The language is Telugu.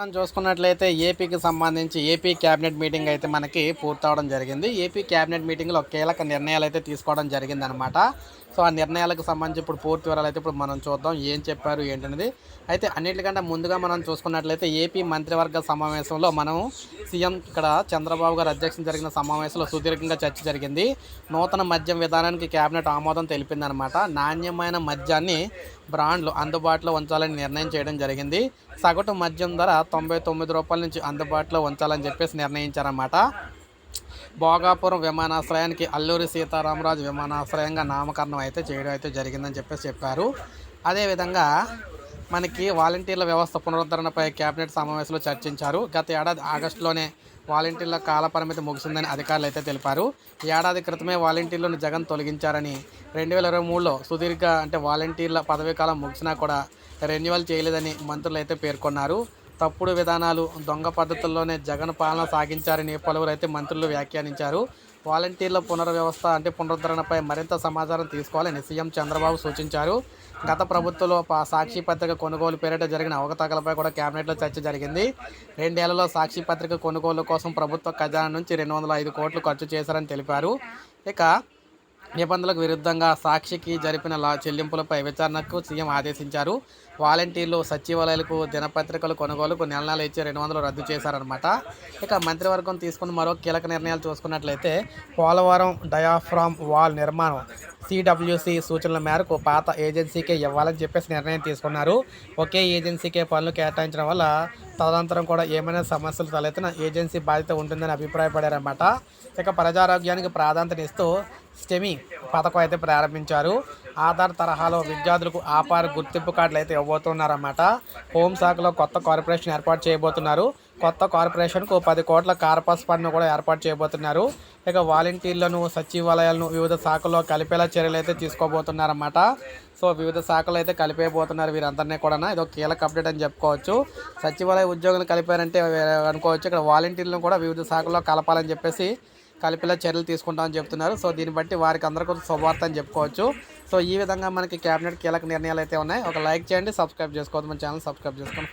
మనం చూసుకున్నట్లయితే ఏపీకి సంబంధించి ఏపీ క్యాబినెట్ మీటింగ్ అయితే మనకి పూర్తవడం జరిగింది. ఏపీ క్యాబినెట్ మీటింగ్లో కీలక నిర్ణయాలు అయితే తీసుకోవడం జరిగింది అనమాట సో ఆ నిర్ణయాలకు సంబంధించి ఇప్పుడు పూర్తి వివరాలు అయితే ఇప్పుడు మనం చూద్దాం ఏం చెప్పారు ఏంటనేది. అయితే అన్నిటికంటే ముందుగా మనం చూసుకున్నట్లయితే ఏపీ మంత్రివర్గ సమావేశంలో మనం సీఎం ఇక్కడ చంద్రబాబు గారు అధ్యక్షం జరిగిన సమావేశంలో సుదీర్ఘంగా చర్చ జరిగింది. నూతన మద్యం విధానానికి కేబినెట్ ఆమోదం తెలిపిందనమాట నాణ్యమైన మద్యాన్ని బ్రాండ్లు అందుబాటులో ఉంచాలని నిర్ణయం చేయడం జరిగింది. సగటు మద్యం ధర తొంభై తొమ్మిది రూపాయల నుంచి అందుబాటులో ఉంచాలని చెప్పేసి నిర్ణయించారన్నమాట. భోగాపురం విమానాశ్రయానికి అల్లూరి సీతారామరాజు విమానాశ్రయంగా నామకరణం అయితే చేయడం అయితే జరిగిందని చెప్పేసి చెప్పారు. అదేవిధంగా మనకి వాలంటీర్ల వ్యవస్థ పునరుద్ధరణపై కేబినెట్ సమావేశంలో చర్చించారు. గత ఏడాది ఆగస్టులోనే వాలంటీర్ల కాలపరిమితి ముగిసిందని అధికారులు అయితే తెలిపారు. ఏడాది క్రితమే వాలంటీర్లను జగన్ తొలగించారని రెండు వేల ఇరవై మూడులో సుదీర్ఘ అంటే వాలంటీర్ల పదవీ కాలం ముగిసినా కూడా రెన్యువల్ చేయలేదని మంత్రులు అయితే పేర్కొన్నారు. తప్పుడు విధానాలు దొంగ పద్ధతుల్లోనే జగన్ పాలన సాగించారని పలువురు అయితే మంత్రులు వ్యాఖ్యానించారు. వాలంటీర్ల పునర్వ్యవస్థ అంటే పునరుద్ధరణపై మరింత సమాచారం తీసుకోవాలని సీఎం చంద్రబాబు సూచించారు. గత ప్రభుత్వంలో పా- సాక్షి పత్రిక కొనుగోలు పేరిట జరిగిన అవకతవకలపై కూడా కేబినెట్లో చర్చ జరిగింది. రెండేళ్ళలో సాక్షి పత్రిక కొనుగోలు కోసం ప్రభుత్వ ఖజానా నుంచి రెండు వందల ఐదు కోట్లు ఖర్చు చేశారని తెలిపారు. ఇక నిబంధనలకు విరుద్ధంగా సాక్షికి జరిపిన చెల్లింపులపై విచారణకు సీఎం ఆదేశించారు. వాలంటీర్లు సచివాలయాలకు దినపత్రికలు కొనుగోలుకు నెల నెల రెండు వందలు రద్దు చేశారనమాట ఇక మంత్రివర్గం తీసుకున్న మరో కీలక నిర్ణయాలు చూసుకున్నట్లయితే పోలవరం డయాఫ్రామ్ వాల్ నిర్మాణం సిడబ్ల్యూసి సూచనల మేరకు పాత ఏజెన్సీకే ఇవ్వాలని చెప్పేసి నిర్ణయం తీసుకున్నారు. ఒకే ఏజెన్సీకే పనులు కేటాయించడం వల్ల తదనంతరం కూడా ఏమైనా సమస్యలు తలెత్తిన ఏజెన్సీ బాధ్యత ఉంటుందని అభిప్రాయపడారన్నమాట. ఇక ప్రజారోగ్యానికి ప్రాధాన్యతనిస్తూ స్టెమి స్టెమీ పథకం అయితే ప్రారంభించారు. ఆధార్ తరహాలో విద్యార్థులకు ఆపార గుర్తింపు కార్డులు అయితే చేయబోతున్నారన్నమాట హోంశాఖలో కొత్త కార్పొరేషన్ ఏర్పాటు చేయబోతున్నారు. కొత్త కార్పొరేషన్కు పది కోట్ల కార్పస్ ఫండ్ను కూడా ఏర్పాటు చేయబోతున్నారు. ఇక వాలంటీర్లను సచివాలయాలను వివిధ శాఖల్లో కలిపేలా చర్యలు అయితే తీసుకోబోతున్నారన్నమాట. సో వివిధ శాఖలు అయితే కలిపేయబోతున్నారు వీరందరినీ కూడా ఇది ఒక కీలక అప్డేట్ అని చెప్పుకోవచ్చు. సచివాలయ ఉద్యోగులు కలిపారంటే అనుకోవచ్చు. ఇక్కడ వాలంటీర్లను కూడా వివిధ శాఖల్లో కలపాలని చెప్పేసి కలిపేలా చర్యలు తీసుకుంటామని చెప్తున్నారు. సో దీన్ని బట్టి వారికి అందరికీ శుభవార్త అని చెప్పుకోవచ్చు. సో ఈ విధంగా మనకి క్యాబినెట్ కీలక నిర్ణయాలు అయితే ఉన్నాయి. ఒక లైక్ చేయండి సబ్స్క్రైబ్ చేసుకోవద్దు. మన ఛానల్ సబ్స్క్రైబ్ చేసుకోండి.